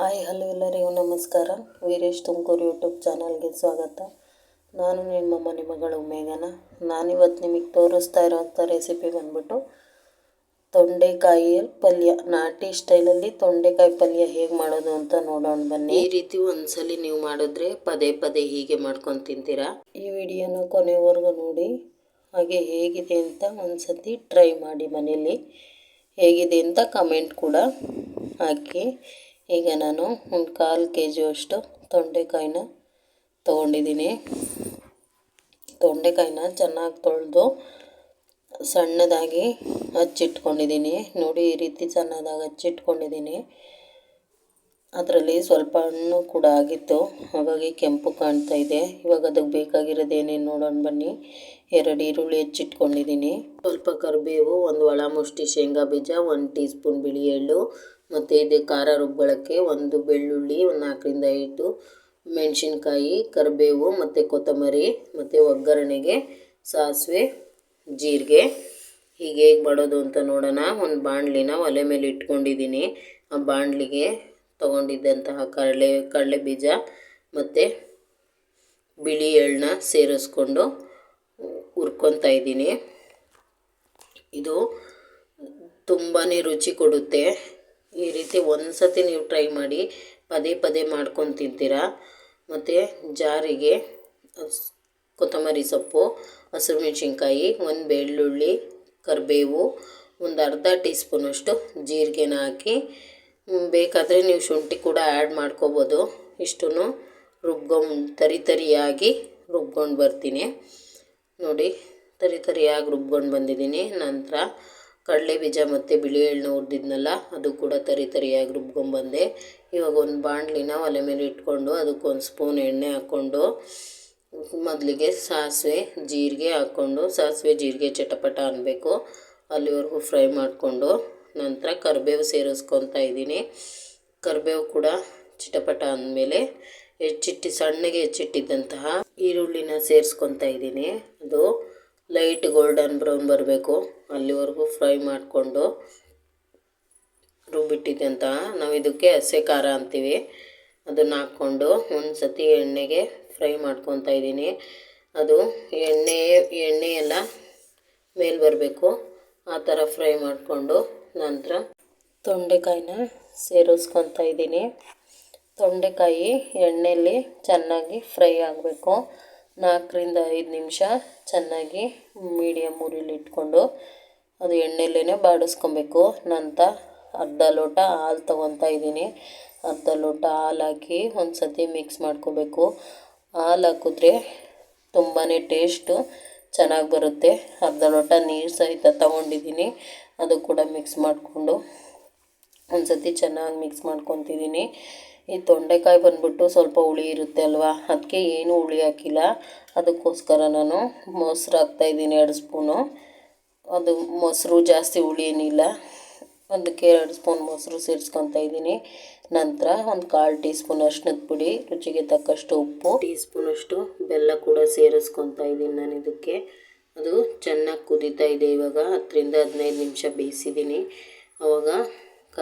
Hi hello ಎಲ್ಲರಿಗೂ ನಮಸ್ಕಾರ. Veeresh Tumakuru YouTube ಚಾನಲ್ಗೆ ಸ್ವಾಗತ. ನಾನು ನಿಮ್ಮ ಮನೆ ಮಗಳು ಮೇಘನ. ನಾನಿವತ್ತು ನಿಮಗೆ ತೋರಿಸ್ತಾ ಇರೋವಂಥ ರೆಸಿಪಿ ಬಂದ್ಬಿಟ್ಟು ತೊಂಡೆಕಾಯಿಯ ಪಲ್ಯ. ನಾಟಿ ಸ್ಟೈಲಲ್ಲಿ ತೊಂಡೆಕಾಯಿ ಪಲ್ಯ ಹೇಗೆ ಮಾಡೋದು ಅಂತ ನೋಡೋಣ ಬನ್ನಿ. ಈ ರೀತಿ ಒಂದ್ಸಲಿ ನೀವು ಮಾಡಿದ್ರೆ ಪದೇ ಪದೇ ಹೀಗೆ ಮಾಡ್ಕೊಂಡು ತಿಂತೀರಾ? ಈ ವಿಡಿಯೋನ ಕೊನೆವರೆಗೂ ನೋಡಿ. ಹಾಗೆ ಹೇಗಿದೆ ಅಂತ ಒಂದ್ಸತಿ ಟ್ರೈ ಮಾಡಿ ಮನೇಲಿ ಹೇಗಿದೆ ಅಂತ ಕಮೆಂಟ್ ಕೂಡ ಹಾಕಿ. ಈಗ ನಾನು ಒಂದು ಕಾಲು ಕೆ ಜಿಯಷ್ಟು ತೊಂಡೆಕಾಯಿನ ತೊಗೊಂಡಿದ್ದೀನಿ. ತೊಂಡೆಕಾಯಿನ ಚೆನ್ನಾಗಿ ತೊಳೆದು ಸಣ್ಣದಾಗಿ ಹಚ್ಚಿಟ್ಕೊಂಡಿದ್ದೀನಿ. ನೋಡಿ, ಈ ರೀತಿ ಸಣ್ಣದಾಗಿ ಹಚ್ಚಿಟ್ಕೊಂಡಿದ್ದೀನಿ. ಅದರಲ್ಲಿ ಸ್ವಲ್ಪ ಹಣ್ಣು ಕೂಡ ಆಗಿತ್ತು. ಹಾಗಾಗಿ ಕೆಂಪು ಕಾಣ್ತಾ ಇದೆ. ಇವಾಗ ಅದಕ್ಕೆ ಬೇಕಾಗಿರೋದೇನೇನು ನೋಡೋಣ ಬನ್ನಿ. ಎರಡು ಈರುಳ್ಳಿ ಹೆಚ್ಚಿಟ್ಕೊಂಡಿದ್ದೀನಿ. ಸ್ವಲ್ಪ ಕರಿಬೇವು, ಒಂದು ಒಳ ಮುಷ್ಟಿ ಶೇಂಗಾ ಬೀಜ, ಒಂದು ಟೀ ಸ್ಪೂನ್ ಬಿಳಿ ಎಳ್ಳು ಮತ್ತು ಇದು ಖಾರ ರುಬ್ಬಳಕ್ಕೆ ಒಂದು ಬೆಳ್ಳುಳ್ಳಿ ಒಂದು ನಾಲ್ಕರಿಂದ ಐದು ಮೆಣಸಿನ್ಕಾಯಿ, ಕರಿಬೇವು ಮತ್ತು ಕೊತ್ತಂಬರಿ ಮತ್ತು ಒಗ್ಗರಣೆಗೆ ಸಾಸಿವೆ, ಜೀರಿಗೆ. ಹೀಗೆ ಹೇಗೆ ಮಾಡೋದು ಅಂತ ನೋಡೋಣ. ಒಂದು ಬಾಣಲಿನ ಒಲೆ ಮೇಲೆ ಇಟ್ಕೊಂಡಿದ್ದೀನಿ. ಆ ಬಾಣಲಿಗೆ ತೊಗೊಂಡಿದ್ದಂತಹ ಕಡಲೆ ಕಡಲೆ ಬೀಜ ಮತ್ತು ಬಿಳಿ ಎಳ್ಳನ್ನ ಸೇರಿಸ್ಕೊಂಡು ಹುರ್ಕೊತಾ ಇದ್ದೀನಿ. ಇದು ತುಂಬಾ ರುಚಿ ಕೊಡುತ್ತೆ. ಈ ರೀತಿ ಒಂದು ಸತಿ ನೀವು ಟ್ರೈ ಮಾಡಿ ಪದೇ ಪದೇ ಮಾಡ್ಕೊಂಡು ತಿಂತೀರಾ? ಮತ್ತು ಜಾರಿಗೆ ಕೊತ್ತಂಬರಿ ಸೊಪ್ಪು, ಹಸಿರು ಮೆಣಸಿನ್ಕಾಯಿ, ಒಂದು ಬೆಳ್ಳುಳ್ಳಿ, ಕರಿಬೇವು, ಒಂದು ಅರ್ಧ ಟೀ ಸ್ಪೂನಷ್ಟು ಜೀರಿಗೆನ ಹಾಕಿ ಬೇಕಾದರೆ ನೀವು ಶುಂಠಿ ಕೂಡ ಆ್ಯಡ್ ಮಾಡ್ಕೋಬೋದು. ಇಷ್ಟು ರುಬ್ಕೊಂಡು ತರಿ ತರಿಯಾಗಿ ರುಬ್ಕೊಂಡು ಬರ್ತೀನಿ. ನೋಡಿ, ತರಿ ತರಿಯಾಗಿ ರುಬ್ಕೊಂಡು ಬಂದಿದ್ದೀನಿ. ನಂತರ ಕಡಲೆ ಬೀಜ ಮತ್ತು ಬಿಳಿ ಎಳ್ಳು ಹುರಿದಿದ್ನಲ್ಲ, ಅದು ಕೂಡ ತರಿ ತರಿಯಾಗಿ ರುಬ್ಕೊಂಡ್ಬಂದೆ. ಇವಾಗ ಒಂದು ಬಾಣಲಿನ ಒಲೆ ಮೇಲೆ ಇಟ್ಕೊಂಡು ಅದಕ್ಕೊಂದು ಸ್ಪೂನ್ ಎಣ್ಣೆ ಹಾಕ್ಕೊಂಡು, ಮೊದಲಿಗೆ ಸಾಸಿವೆ ಜೀರಿಗೆ ಹಾಕ್ಕೊಂಡು, ಸಾಸಿವೆ ಜೀರಿಗೆ ಚಟಪಟ ಅನ್ನಬೇಕು ಅಲ್ಲಿವರೆಗೂ ಫ್ರೈ ಮಾಡಿಕೊಂಡು ನಂತರ ಕರಿಬೇವು ಸೇರಿಸ್ಕೊತಾ ಇದ್ದೀನಿ. ಕರಿಬೇವು ಕೂಡ ಚಿಟಪಟ ಅಂದಮೇಲೆ ಹೆಚ್ಚಿಟ್ಟು, ಸಣ್ಣಗೆ ಹೆಚ್ಚಿಟ್ಟಿದ್ದಂತಹ ಈರುಳ್ಳಿನ ಸೇರಿಸ್ಕೊತಾ ಇದ್ದೀನಿ. ಅದು ಲೈಟ್ ಗೋಲ್ಡನ್ ಬ್ರೌನ್ ಬರಬೇಕು. ಅಲ್ಲಿವರೆಗೂ ಫ್ರೈ ಮಾಡಿಕೊಂಡು ರುಬ್ಬಿಟ್ಟಿದ್ದಂತ ನಾವು ಇದಕ್ಕೆ ಹಸೆ ಖಾರ ಅಂತೀವಿ. ಅದನ್ನು ಹಾಕ್ಕೊಂಡು ಒಂದು ಸತಿ ಎಣ್ಣೆಗೆ ಫ್ರೈ ಮಾಡ್ಕೊತಾ ಇದ್ದೀನಿ. ಅದು ಎಣ್ಣೆ ಎಣ್ಣೆ ಎಲ್ಲ ಮೇಲೆ ಬರಬೇಕು. ಆ ಥರ ಫ್ರೈ ಮಾಡಿಕೊಂಡು ನಂತರ ತೊಂಡೆಕಾಯಿನ ಸೇರಿಸ್ಕೊತಾ ಇದ್ದೀನಿ. ತೊಂಡೆಕಾಯಿ ಎಣ್ಣೆಯಲ್ಲಿ ಚೆನ್ನಾಗಿ ಫ್ರೈ ಆಗಬೇಕು. ನಾಲ್ಕರಿಂದ ಐದು ನಿಮಿಷ ಚೆನ್ನಾಗಿ ಮೀಡಿಯಮ್ ಉರಿಲಿ ಇಟ್ಕೊಂಡು ಅದು ಎಣ್ಣೆಲೇ ಬಾಡಿಸ್ಕೊಬೇಕು. ನಂತರ ಅರ್ಧ ಲೋಟ ಹಾಲು ತೊಗೊತಾ ಇದ್ದೀನಿ. ಅರ್ಧ ಲೋಟ ಹಾಲು ಹಾಕಿ ಒಂದು ಸತಿ ಮಿಕ್ಸ್ ಮಾಡ್ಕೋಬೇಕು. ಹಾಲು ಹಾಕಿದ್ರೆ ತುಂಬಾ ಟೇಸ್ಟು ಚೆನ್ನಾಗಿ ಬರುತ್ತೆ. ಅರ್ಧ ಲೋಟ ನೀರು ಸಹಿತ ತೊಗೊಂಡಿದ್ದೀನಿ. ಅದು ಕೂಡ ಮಿಕ್ಸ್ ಮಾಡಿಕೊಂಡು ಒಂದು ಸತಿ ಚೆನ್ನಾಗಿ ಮಿಕ್ಸ್ ಮಾಡ್ಕೊತಿದ್ದೀನಿ ಈ ತೊಂಡೆಕಾಯಿ ಬಂದ್ಬಿಟ್ಟು ಸ್ವಲ್ಪ ಹುಳಿ ಇರುತ್ತೆ ಅಲ್ವಾ? ಅದಕ್ಕೆ ಏನು ಹುಳಿ ಹಾಕಿಲ್ಲ. ಅದಕ್ಕೋಸ್ಕರ ನಾನು ಮೊಸರು ಹಾಕ್ತಾಯಿದ್ದೀನಿ ಎರಡು ಸ್ಪೂನು. ಅದು ಮೊಸರು ಜಾಸ್ತಿ ಹುಳಿ ಏನಿಲ್ಲ. ಅದಕ್ಕೆ ಎರಡು ಸ್ಪೂನ್ ಮೊಸರು ಸೇರಿಸ್ಕೊತಾ ಇದ್ದೀನಿ. ನಂತರ ಒಂದು ಕಾಲು ಟೀ ಸ್ಪೂನ್ ಅರ್ಶಿನದ ಪುಡಿ, ರುಚಿಗೆ ತಕ್ಕಷ್ಟು ಉಪ್ಪು ಟೀ ಸ್ಪೂನಷ್ಟು ಬೆಲ್ಲ ಕೂಡ ಸೇರಿಸ್ಕೊತಾ ಇದ್ದೀನಿ ನಾನು ಇದಕ್ಕೆ. ಅದು ಚೆನ್ನಾಗಿ ಕುದೀತಾ ಇದೆ ಇವಾಗ. ಹತ್ತರಿಂದ ಹದಿನೈದು ನಿಮಿಷ ಬೇಯಿಸಿದ್ದೀನಿ.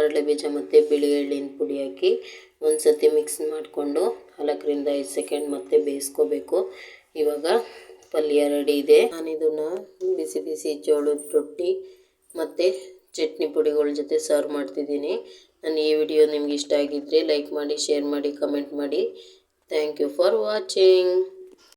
ಕಡಲೆ ಬೀಜ ಮತ್ತು ಬಿಳಿ ಎಳ್ಳಿನ ಪುಡಿ ಹಾಕಿ ಒಂದು ಸತಿ ಮಿಕ್ಸ್ ಮಾಡಿಕೊಂಡು ನಾಲ್ಕರಿಂದ ಐದು ಸೆಕೆಂಡ್ ಮತ್ತೆ ಬೇಯಿಸ್ಕೋಬೇಕು. ಇವಾಗ ಪಲ್ಯ ರೆಡಿ ಇದೆ. ನಾನು ಇದನ್ನು ಬಿಸಿ ಬಿಸಿ ಜೋಳದ ರೊಟ್ಟಿ ಮತ್ತು ಚಟ್ನಿ ಪುಡಿಗಳ ಜೊತೆ ಸರ್ವ್ ಮಾಡ್ತಿದ್ದೀನಿ. ನಾನು ಈ ವಿಡಿಯೋ ನಿಮ್ಗೆ ಇಷ್ಟ ಆಗಿದ್ದರೆ ಲೈಕ್ ಮಾಡಿ ಶೇರ್ ಮಾಡಿ ಕಮೆಂಟ್ ಮಾಡಿ. Thank you for watching